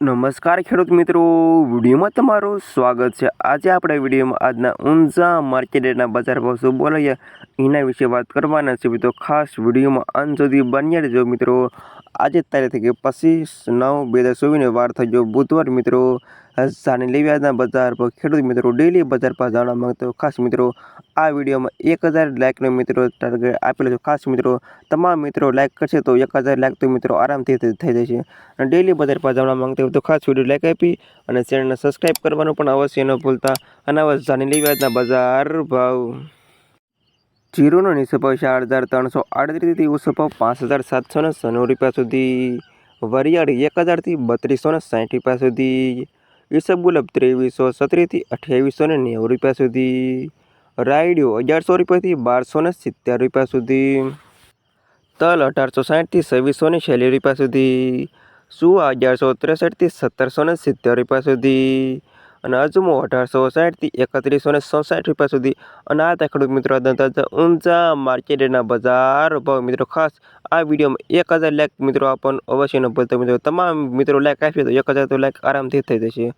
નમસ્કાર ખેડૂત મિત્રો, વિડીયોમાં તમારું સ્વાગત છે. આજે આપણે વિડીયોમાં આજના ઊંઝા માર્કેટના બજાર ભાવ શું બોલાયા એના વિશે વાત કરવાના છે તો ખાસ વિડીયોમાં અંત સુધી બન્યા રહેજો મિત્રો. આજે તારીખ થઈ ગઈ પચીસ નવ બે હજાર ચોવીસને વાર થઈ ગયો બુધવાર મિત્રો જાણી લેવી આજના બજાર પર ખેડૂત મિત્રો ડેલી બજાર પર જાણવા માગતો ખાસ મિત્રો, આ વિડીયોમાં એક હજાર લાઇકનો મિત્રો ટાર્ગેટ આપેલો છે. ખાસ મિત્રો, તમામ મિત્રો લાઇક કરશે તો એક હજાર લાઇક તો મિત્રો આરામથી થઈ થઈ જશે. અને ડેલી બજાર પર જાણવા માંગતા હોય તો ખાસ વીડિયો લાઇક આપી અને ચેનલને સબસ્ક્રાઈબ કરવાનું પણ અવશ્ય ન ભૂલતા. અને અવશ્ય જાણી લેવી આજના બજાર ભાવ. જીરોનો નીચો ચાર હજાર ત્રણસો આડત્રીસથી ઉસપો પાંચ હજાર સાતસો ને રૂપિયા સુધી. વરિયાળી એક હજારથી બત્રીસો ને સાઠ રૂપિયા સુધી. ઈસબગુલાબ ત્રેવીસો સત્રીસથી અઠ્યાવીસો ને નેવું રૂપિયા સુધી. રાયડિયો અગિયારસો રૂપિયાથી બારસો ને સિત્તેર રૂપિયા સુધી. તલ અઢારસો સાઠથી છવ્વીસો ને છેલ્લી રૂપિયા સુધી. સુવા અગિયારસો ત્રેસઠથી સત્તરસો ને સિત્તેર રૂપિયા સુધી. અને અજમો અઢારસો સાઠથી એકત્રીસો ને ચોસાઠ રૂપિયા સુધી. અને આ હતા ખેડૂત મિત્રો ઊંચા માર્કેટના બજાર ભાવ. મિત્રો ખાસ આ વિડીયોમાં એક હજાર લાઈક મિત્રો આપણને અવશ્ય ન ભૂલતા. મિત્રો તમામ મિત્રો લાઈક આપીએ તો એક હજાર તો લાઈક આરામથી થઈ જશે.